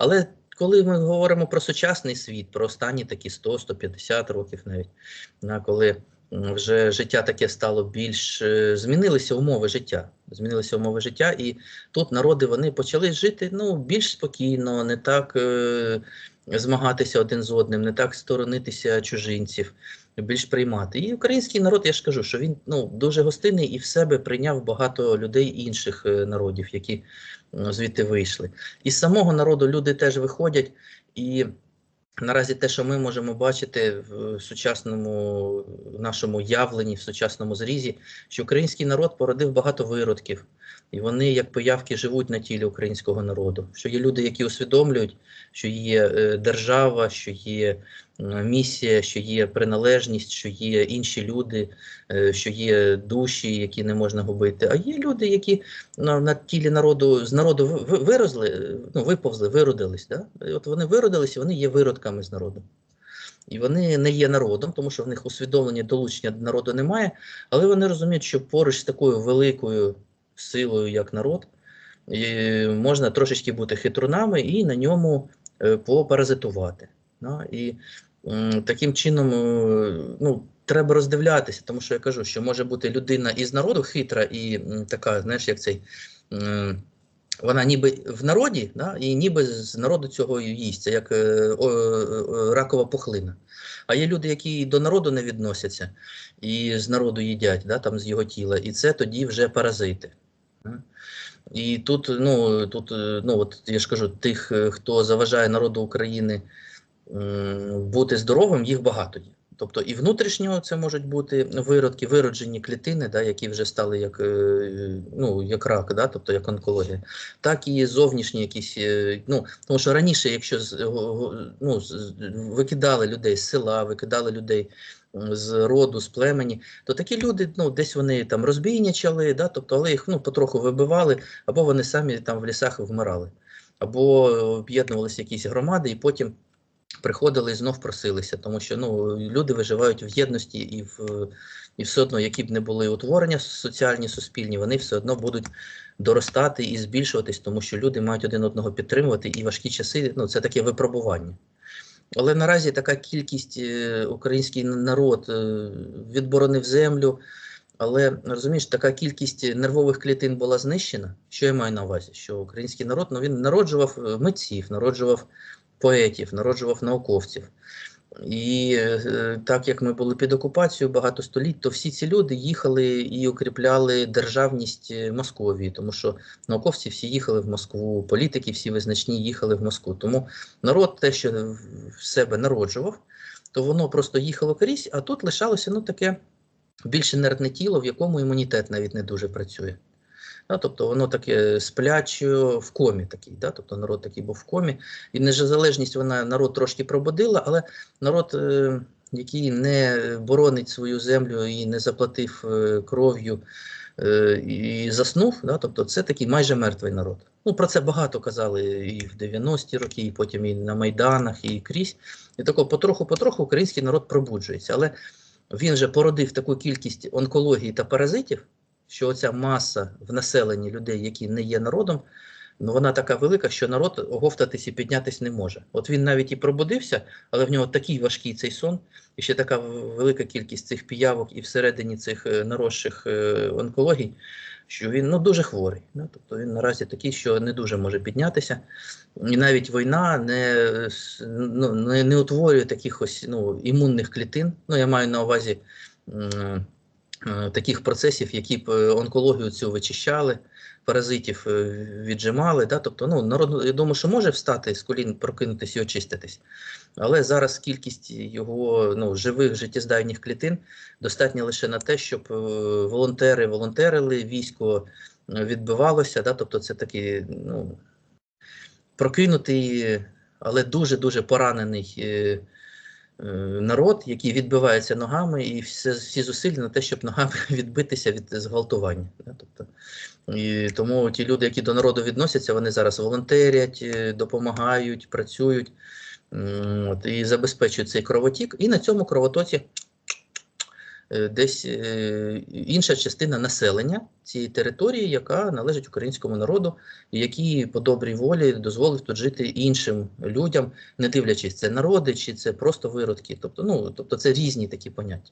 Але коли ми говоримо про сучасний світ, про останні такі 100-150 років навіть, на коли вже життя таке стало більш е, змінилися умови життя. Змінилися умови життя, і тут народи вони почали жити ну, більш спокійно, не так е, змагатися один з одним, не так сторонитися чужинців, більш приймати. І український народ, я ж кажу, що він ну, дуже гостинний і в себе прийняв багато людей інших е, народів, які м, звідти вийшли. Із самого народу люди теж виходять і. Наразі те, що ми можемо бачити в сучасному нашому явленні, в сучасному зрізі, що український народ породив багато виродків, і вони, як пиявки, живуть на тілі українського народу. Що є люди, які усвідомлюють, що є е, держава, що є е, місія, що є приналежність, що є інші люди, е, що є душі, які не можна губити. А є люди, які на, на тілі народу з народу ви- ви- виросли, ну виповзли, виродились. Да? От вони виродились, вони є виродками з народу. І вони не є народом, тому що в них усвідомлення долучення до народу немає, але вони розуміють, що поруч з такою великою силою, як народ, і можна трошечки бути хитрунами і на ньому е, попаразитувати. Да? І таким чином е, ну, треба роздивлятися, тому що я кажу, що може бути людина із народу хитра і така, знаєш, як цей. Вона ніби в народі, да, і ніби з народу цього їсть, це як е, о, е, ракова пухлина. А є люди, які до народу не відносяться і з народу їдять, да, там з його тіла, і це тоді вже паразити. І тут, ну, тут, е, ну, от я ж кажу, тих, е, хто заважає народу України бути здоровим, їх багато є. Тобто і внутрішнього це можуть бути виродки, вироджені клітини, да, які вже стали як, е, ну, як рак, да, тобто як онкологія, так і зовнішні якісь. Ну, тому що раніше, якщо ну, викидали людей з села, викидали людей з роду, з племені, то такі люди, ну, десь вони там розбійничали, да, тобто, але їх ну, потроху вибивали, або вони самі там в лісах вмирали, або об'єднувалися якісь громади, і потім приходили і знов просилися, тому що ну, люди виживають в єдності і в і все одно, які б не були утворення соціальні, суспільні, вони все одно будуть доростати і збільшуватись, тому що люди мають один одного підтримувати, і важкі часи ну, це таке випробування. Але наразі така кількість е, український народ е, відборонив землю. Але розумієш, така кількість нервових клітин була знищена. Що я маю на увазі? Що український народ ну, він народжував е, митців, народжував поетів, народжував науковців. І е, так як ми були під окупацією багато століть, то всі ці люди їхали і укріпляли державність е, Московії, тому що науковці всі їхали в Москву, політики всі визначні їхали в Москву. Тому народ те, що в себе народжував, то воно просто їхало крізь, а тут лишалося ну таке більш інертне тіло, в якому імунітет навіть не дуже працює. Да, тобто воно таке спляче в комі такий, да, тобто народ такий був в комі. І незалежність вона народ трошки пробудила, але народ, е, який не боронить свою землю і не заплатив е, кров'ю е, і заснув, да, тобто це такий майже мертвий народ. Ну, про це багато казали і в 90-ті роки, і потім і на Майданах, і крізь. І тако потроху-потроху український народ пробуджується. Але він же породив таку кількість онкології та паразитів, що оця маса в населенні людей, які не є народом, ну вона така велика, що народ оговтатись і піднятись не може. От він навіть і пробудився, але в нього такий важкий цей сон, і ще така велика кількість цих піявок і всередині цих е, наросших е, онкологій, що він ну, дуже хворий. Ну, тобто він наразі такий, що не дуже може піднятися. І навіть війна не, ну, не, не утворює таких ось ну, імунних клітин. Ну, я маю на увазі. Таких процесів, які б е, онкологію цю вичищали, паразитів е, віджимали. Да? Тобто, ну, народ, я думаю, що може встати з колін, прокинутися і очиститись. Але зараз кількість його ну, живих життєздайних клітин достатня лише на те, щоб е, волонтери волонтерили, військо е, відбивалося. Да? Тобто, це такий ну, прокинутий, але дуже-дуже поранений. Е, Народ, який відбивається ногами, і все, всі зусилля на те, щоб ногами відбитися від зґвалтування. Тобто, і тому ті люди, які до народу відносяться, вони зараз волонтерять, е, допомагають, працюють от, і забезпечують цей кровотік. І на цьому кровотоці десь е, інша частина населення цієї території, яка належить українському народу, і які по добрій волі дозволив тут жити іншим людям, не дивлячись, це народи чи це просто виродки. Тобто, ну тобто це різні такі поняття.